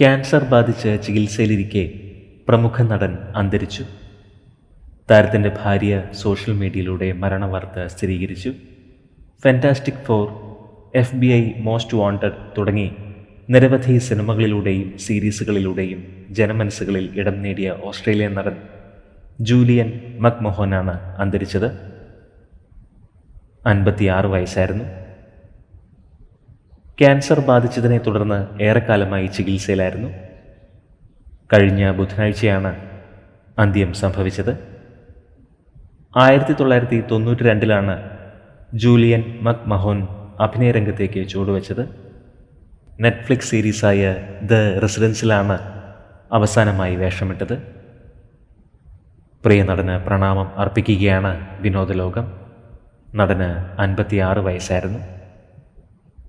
Cancer ബാധിച്ച് ചികിത്സയിലിരിക്കെ പ്രമുഖ നടൻ അന്തരിച്ചു. താരത്തിന്റെ ഭാര്യ സോഷ്യൽ മീഡിയയിലൂടെ മരണവാർത്ത സ്ഥിരീകരിച്ചു. Fantastic four F B I most wanted തുടങ്ങി നിരവധി സിനിമകളിലൂടെയും സീരീസുകളിലൂടെയും ജനമനസ്സുകളിൽ ഇടം നേടിയ ഓസ്ട്രേലിയൻ നടൻ ജൂലിയൻ മക്മോഹനാണ് അന്തരിച്ചത്. അൻപത്തിയാറ് വയസ്സായിരുന്നു. ക്യാൻസർ ബാധിച്ചതിനെ തുടർന്ന് ഏറെക്കാലമായി ചികിത്സയിലായിരുന്നു. കഴിഞ്ഞ ബുധനാഴ്ചയാണ് അന്ത്യം സംഭവിച്ചത്. ആയിരത്തി തൊള്ളായിരത്തി തൊണ്ണൂറ്റി രണ്ടിലാണ് ജൂലിയൻ മക് മഹോൻ അഭിനയ രംഗത്തേക്ക് ചുവടുവെച്ചത്. നെറ്റ്ഫ്ലിക്സ് സീരീസായ ദ റെസിഡൻസിലാണ് അവസാനമായി വേഷമിട്ടത്. പ്രിയ നടന് പ്രണാമം അർപ്പിക്കുകയാണ് വിനോദലോകം. നടന് അൻപത്തിയാറ് വയസ്സായിരുന്നു.